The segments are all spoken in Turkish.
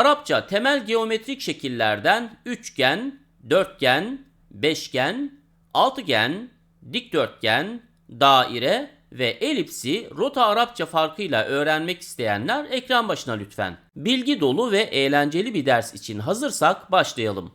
Arapça temel geometrik şekillerden üçgen, dörtgen, beşgen, altıgen, dikdörtgen, daire ve elipsi rota Arapça farkıyla öğrenmek isteyenler ekran başına lütfen. Bilgi dolu ve eğlenceli bir ders için hazırsak başlayalım.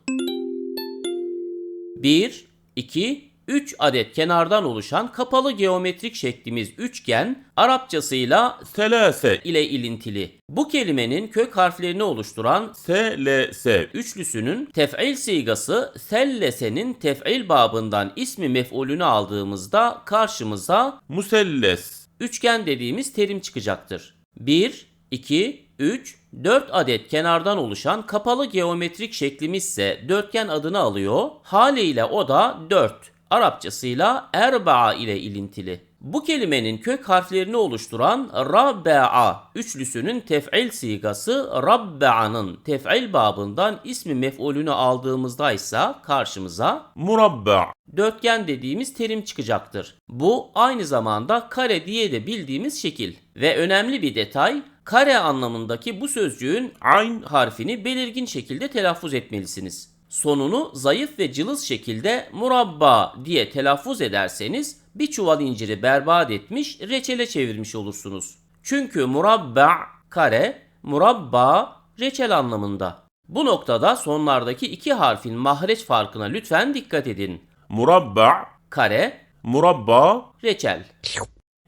1, 2, 3 adet kenardan oluşan kapalı geometrik şeklimiz üçgen, Arapçasıyla Selase. ile ilintili. Bu kelimenin kök harflerini oluşturan Selese. üçlüsünün tef'il sigası sellesenin tef'il babından ismi mef'ulünü aldığımızda karşımıza Muselles. üçgen dediğimiz terim çıkacaktır. 1, 2, 3, 4 adet kenardan oluşan kapalı geometrik şeklimiz ise dörtgen adını alıyor. Haliyle o da 4. Arapçasıyla erba'a ile ilintili. Bu kelimenin kök harflerini oluşturan rabba'a üçlüsünün tef'il sigası rabba'nın tef'il babından ismi mef'ulünü aldığımızda ise karşımıza Murabba. dörtgen dediğimiz terim çıkacaktır. Bu aynı zamanda kare diye de bildiğimiz şekil. Ve önemli bir detay, kare anlamındaki bu sözcüğün Ayn. harfini belirgin şekilde telaffuz etmelisiniz. Sonunu zayıf ve cılız şekilde murabba diye telaffuz ederseniz bir çuval inciri berbat etmiş, reçele çevirmiş olursunuz. Çünkü murabba kare, murabba reçel anlamında. Bu noktada sonlardaki iki harfin mahreç farkına lütfen dikkat edin. Murabba. Kare, Murabba. reçel.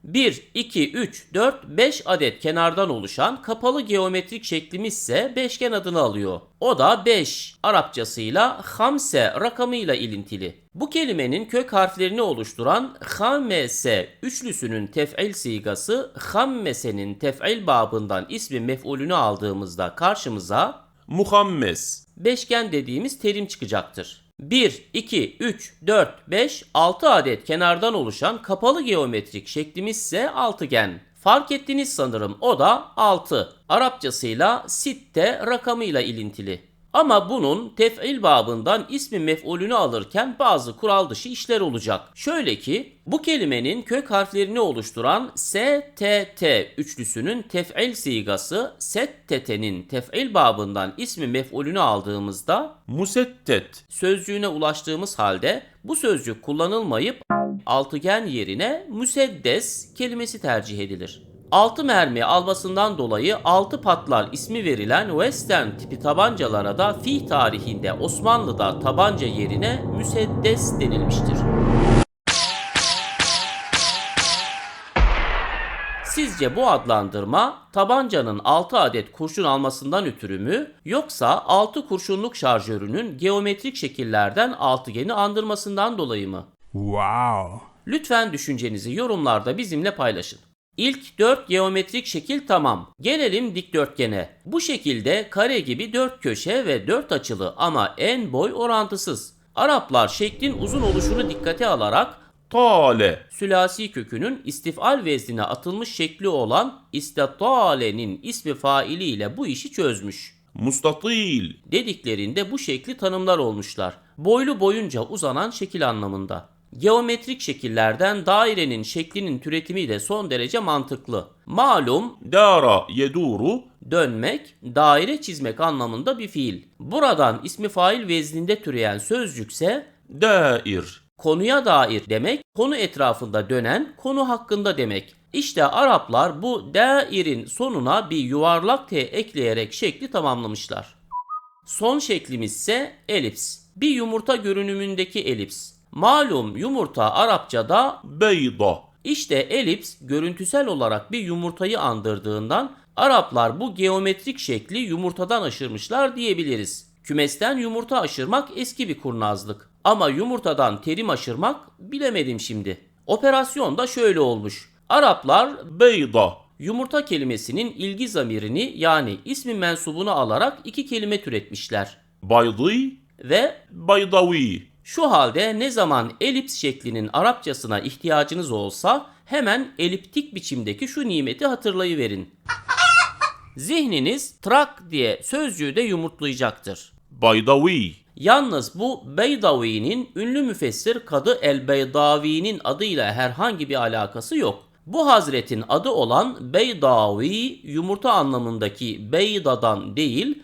1, 2, 3, 4, 5 adet kenardan oluşan kapalı geometrik şeklimiz ise beşgen adını alıyor. O da 5. Arapçasıyla hamse rakamıyla ilintili. Bu kelimenin kök harflerini oluşturan hammese üçlüsünün tef'il sigası hammesenin tef'il babından ismi mef'ulünü aldığımızda karşımıza Muhammes. beşgen dediğimiz terim çıkacaktır. 1, 2, 3, 4, 5, 6 adet kenardan oluşan kapalı geometrik şeklimiz ise altıgen. Fark ettiniz sanırım o da 6. Arapçasıyla sitte rakamıyla ilintili. Ama bunun tef'il babından ismi mef'ulünü alırken bazı kural dışı işler olacak. Şöyle ki bu kelimenin kök harflerini oluşturan STT üçlüsünün tef'il sigası settete'nin tef'il babından ismi mef'ulünü aldığımızda Musettet. sözcüğüne ulaştığımız halde bu sözcük kullanılmayıp altıgen yerine müseddes kelimesi tercih edilir. 6 mermi almasından dolayı 6 patlar ismi verilen Western tipi tabancalara da fi tarihinde Osmanlı'da tabanca yerine müseddes denilmiştir. Sizce bu adlandırma tabancanın 6 adet kurşun almasından ötürü mü yoksa 6 kurşunluk şarjörünün geometrik şekillerden altıgeni andırmasından dolayı mı? Wow. Lütfen düşüncenizi yorumlarda bizimle paylaşın. İlk 4 geometrik şekil tamam. Gelelim dikdörtgene. Bu şekilde kare gibi 4 köşe ve 4 açılı ama en boy orantısız. Araplar şeklin uzun oluşunu dikkate alarak Tale. sülasi kökünün istifal veznine atılmış şekli olan istatale'nin ismi failiyle bu işi çözmüş. Mustatil. dediklerinde bu şekli tanımlar olmuşlar. Boylu boyunca uzanan şekil anlamında. Geometrik şekillerden dairenin şeklinin türetimi de son derece mantıklı. Malum Dara yeduru. dönmek, daire çizmek anlamında bir fiil. Buradan ismi fail vezninde türeyen sözcükse Dair. konuya dair demek, konu etrafında dönen, konu hakkında demek. İşte Araplar bu dairin sonuna bir yuvarlak T ekleyerek şekli tamamlamışlar. Son şeklimiz ise elips. Bir yumurta görünümündeki elips. Malum yumurta Arapçada Beyda. işte elips görüntüsel olarak bir yumurtayı andırdığından Araplar bu geometrik şekli yumurtadan aşırmışlar diyebiliriz. Kümesten yumurta aşırmak eski bir kurnazlık. Ama yumurtadan terim aşırmak bilemedim şimdi. Operasyon da şöyle olmuş. Araplar Beyda. yumurta kelimesinin ilgi zamirini yani ismi mensubunu alarak iki kelime türetmişler. Baydi. Ve Baydavi. Şu halde ne zaman elips şeklinin Arapçasına ihtiyacınız olsa hemen eliptik biçimdeki şu nimeti hatırlayıverin. Zihniniz trak diye sözcüğü de yumurtlayacaktır. Baydavi. Yalnız bu Beydavi'nin ünlü müfessir kadı El Beydavi'nin adıyla herhangi bir alakası yok. Bu hazretin adı olan Beydavi yumurta anlamındaki Beyda'dan değil,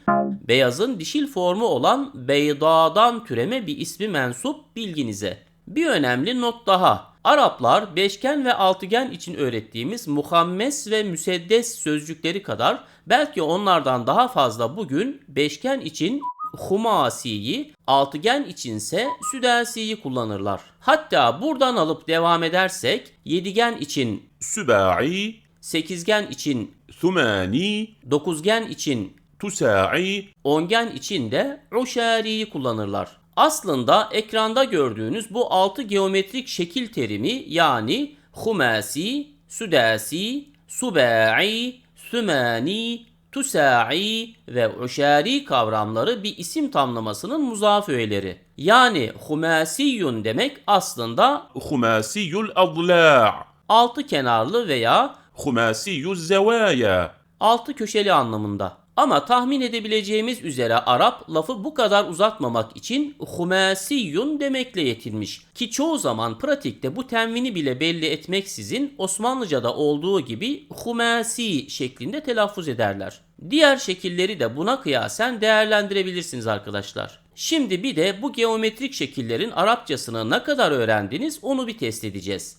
Beyazın dişil formu olan beydadan türeme bir ismi mensup bilginize. Bir önemli not daha. Araplar beşgen ve altıgen için öğrettiğimiz muhammes ve müseddes sözcükleri kadar belki onlardan daha fazla bugün beşgen için humasiyi, altıgen içinse südensiyi kullanırlar. Hatta buradan alıp devam edersek yedigen için sübai, sekizgen için sumani, dokuzgen için tusa'i. Ongen için de uşari'yi kullanırlar. Aslında ekranda gördüğünüz bu altı geometrik şekil terimi yani humasi, südasi, subai, sümani, tusa'i ve uşari kavramları bir isim tamlamasının muzaf öğeleri. Yani humasiyun demek aslında humasiyul adla' altı kenarlı veya humasiyuz zevaya altı köşeli anlamında. Ama tahmin edebileceğimiz üzere Arap lafı bu kadar uzatmamak için humasiyun demekle yetinmiş. Ki çoğu zaman pratikte bu tenvini bile belli etmeksizin Osmanlıca'da olduğu gibi humasi şeklinde telaffuz ederler. Diğer şekilleri de buna kıyasen değerlendirebilirsiniz arkadaşlar. Şimdi bir de bu geometrik şekillerin Arapçasını ne kadar öğrendiniz onu bir test edeceğiz.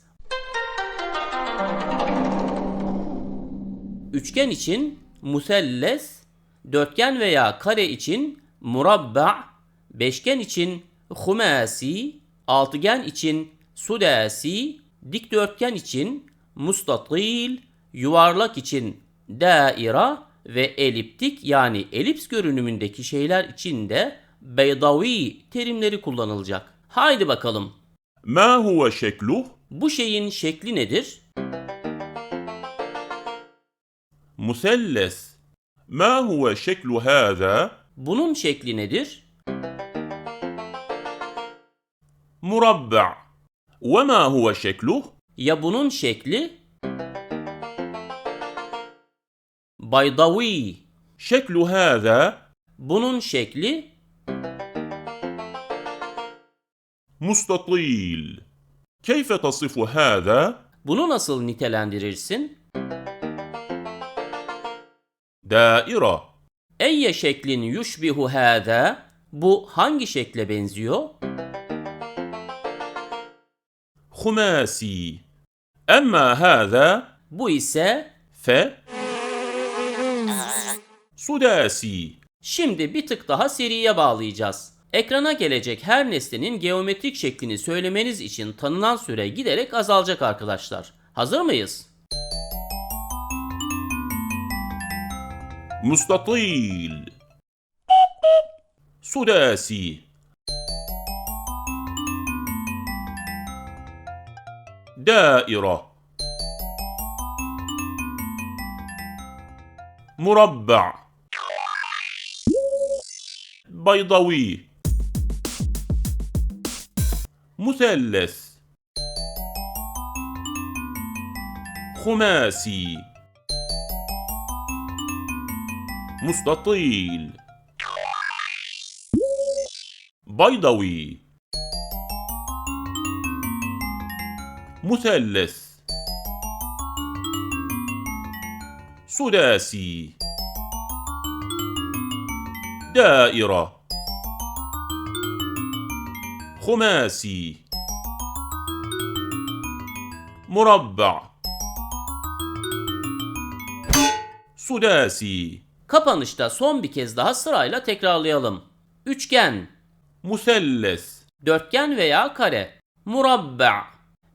Üçgen için muselles, dörtgen veya kare için murabba, beşgen için humasi, altıgen için sudasi, dikdörtgen için mustatil, yuvarlak için daira ve eliptik yani elips görünümündeki şeyler için de beydavi terimleri kullanılacak. Haydi bakalım. Ma huve şekluh? Bu şeyin şekli nedir? Muselles Ma huve şeklu hâzâ? Bunun şekli nedir? Murabba. Ve ma huve şekluh? Ya bunun şekli? Baydavi. Şeklu hâzâ? Bunun şekli? Mustatil. Keyfe tasifu hâzâ? Bunu nasıl nitelendirirsin? Daire. Eyye şeklin yuşbihu hâdâ? Bu hangi şekle benziyor? Humasi. Emma hâdâ? Bu ise fe sudasi. Şimdi bir tık daha seriye bağlayacağız. Ekrana gelecek her nesnenin geometrik şeklini söylemeniz için tanınan süre giderek azalacak arkadaşlar. Hazır mıyız? مستطيل. سداسي دائرة. مربع. بيضاوي. مثلث. خماسي. مستطيل. بيضاوي مثلث. سداسي دائرة. خماسي. مربع. سداسي Kapanışta son bir kez daha sırayla tekrarlayalım. Üçgen, مثلث dörtgen veya kare, murabba,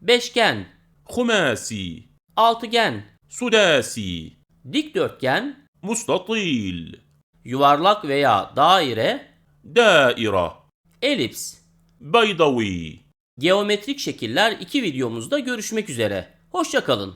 beşgen, خماسي altıgen, سداسي dikdörtgen, مستطيل yuvarlak veya daire, دائرة elips. بيضاوي Geometrik şekiller iki videomuzda görüşmek üzere. Hoşçakalın.